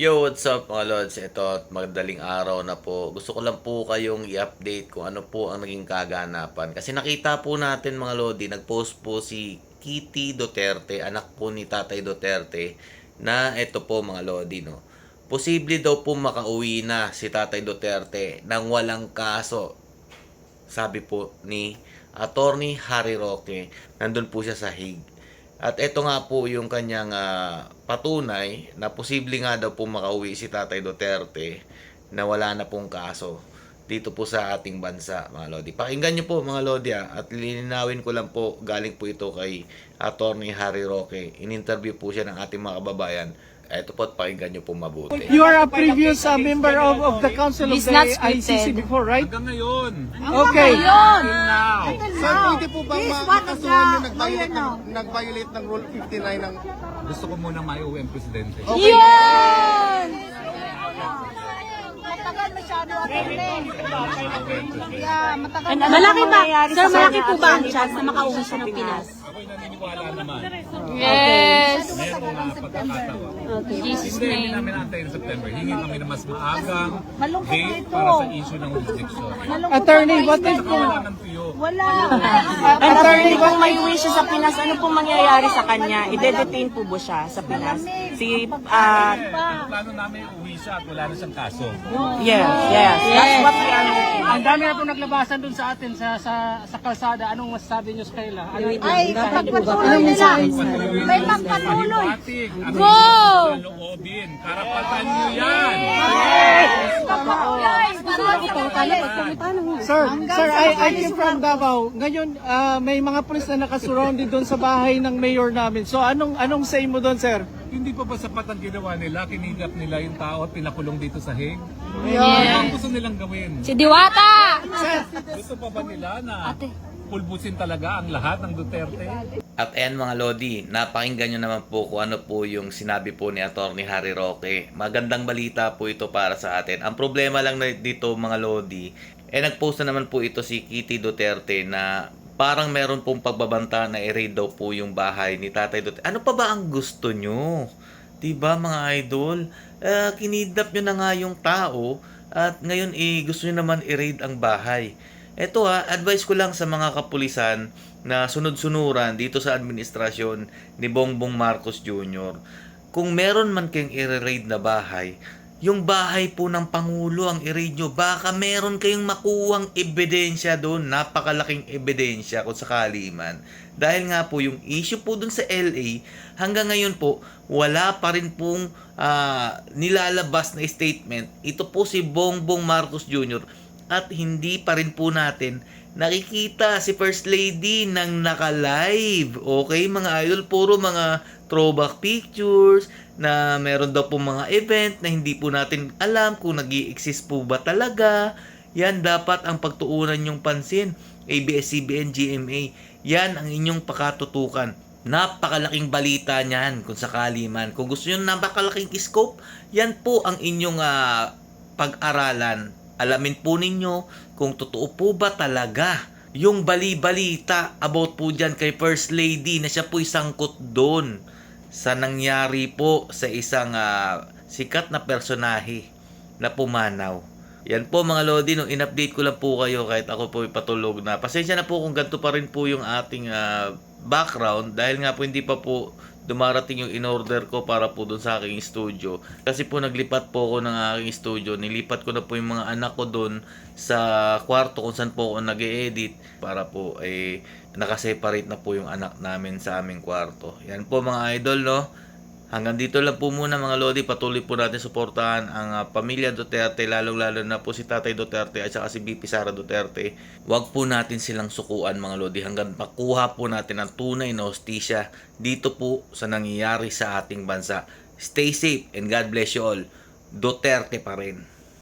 Yo, what's up mga lods? Ito, magdaling araw na po. Gusto ko lang po kayong i-update kung ano po ang naging kaganapan. Kasi nakita po natin mga lodi, nag-post po si Kitty Duterte, anak po ni Tatay Duterte, na ito po mga lodi, no. Posible daw po makauwi na si Tatay Duterte nang walang kaso. Sabi po ni Attorney Harry Roque, nandun po siya sa Hague. At ito nga po yung kanyang ah, patunay na posible nga daw po makauwi si Tatay Duterte na wala na pong kaso dito po sa ating bansa, mga Lodi. Pakinggan nyo po, mga Lodi, ah, at lilinawin ko lang po, galing po ito kay Attorney Harry Roque. In-interview po siya ng ating mga kababayan. Ito po, at pakinggan nyo po mabuti. You are a previous uh, member of, of the council of He's the not ICC scripted. before, right? Hanggang ngayon. Okay. Yun! Sir, pwede po bang He's one of makasuhan the yung nag-violate lawyer ng, nag-violate ng Rule 59 ng... Gusto ko muna maiuwi ang presidente. Yun! Matagal masyado attorney. Yeah, matagal. Malaki ba? Sir, malaki po ba ang chance na makauwi siya ng Pinas? Ako'y naniniwala naman. Yes. Meron na pagkakataon. Jesus Hindi, hindi name. namin antayin September. Hingi kami na mas maagang date para sa issue ng jurisdiction. Attorney, what if Saka wala. Attorney, kung may siya sa Pinas, ano pong mangyayari sa kanya? Ide-detain po ba siya sa Pinas? Si, ah, Ang plano namin, uwi siya at wala na siyang kaso. yes, yes. That's what we are looking Ang dami na po naglabasan dun sa atin sa sa, sa kalsada. Anong masasabi niyo sa kanila? Ano, Ay, pagpatuloy nila. May magpatuloy. Go! loobin? Karapatan niyo yan! Sir, sir, I, I came from Davao. Ngayon, ah, may mga pulis na nakasurrounded doon sa bahay ng mayor namin. So, anong anong say mo doon, sir? Hindi pa ba sapat ang ginawa nila? Kinidnap nila yung tao at pinakulong dito sa Hague? Ano ang gusto nilang gawin? Si Diwata. Gusto pa ba nila na pulbusin talaga ang lahat ng Duterte? At ayan mga Lodi, napakinggan nyo naman po kung ano po yung sinabi po ni Attorney Harry Roque. Magandang balita po ito para sa atin. Ang problema lang dito mga Lodi, eh nagpost na naman po ito si Kitty Duterte na parang meron pong pagbabanta na i-raid daw po yung bahay ni Tatay Duterte. Ano pa ba ang gusto nyo? 'Di ba mga idol? Uh, kinidnap nyo na nga yung tao at ngayon eh, gusto nyo naman i-raid ang bahay. Ito ha, advice ko lang sa mga kapulisan na sunod-sunuran dito sa administrasyon ni Bongbong Marcos Jr. Kung meron man kayong i-raid na bahay, yung bahay po ng Pangulo ang i-raid nyo, baka meron kayong makuwang ebidensya doon, napakalaking ebidensya kung sakali man. Dahil nga po yung issue po doon sa LA, hanggang ngayon po, wala pa rin pong ah, nilalabas na statement. Ito po si Bongbong Marcos Jr. At hindi pa rin po natin nakikita si First Lady ng naka-live. Okay, mga idol, puro mga throwback pictures na meron daw po mga event na hindi po natin alam kung nag exist po ba talaga. Yan dapat ang pagtuunan yung pansin. ABS-CBN, GMA. Yan ang inyong pakatutukan. Napakalaking balita niyan kung sakali man. Kung gusto nyo napakalaking scope, yan po ang inyong ah, pag-aralan. Alamin po ninyo kung totoo po ba talaga yung bali-balita about po dyan kay First Lady na siya po isangkot doon sa nangyari po sa isang ah, sikat na personahe na pumanaw. Yan po mga Lodi, nung in-update ko lang po kayo kahit ako po patulog na. Pasensya na po kung ganito pa rin po yung ating ah, background dahil nga po hindi pa po dumarating yung in-order ko para po doon sa aking studio. Kasi po naglipat po ako ng aking studio. Nilipat ko na po yung mga anak ko doon sa kwarto kung saan po ako nag edit para po ay nakaseparate na po yung anak namin sa aming kwarto. Yan po mga idol no. Hanggang dito lang po muna mga Lodi. Patuloy po natin suportahan ang ah, pamilya Duterte, lalong-lalo na po si Tatay Duterte at saka si BP Sara Duterte. Huwag po natin silang sukuan mga Lodi hanggang makuha po natin ang tunay na hostisya dito po sa nangyayari sa ating bansa. Stay safe and God bless you all. Duterte pa rin.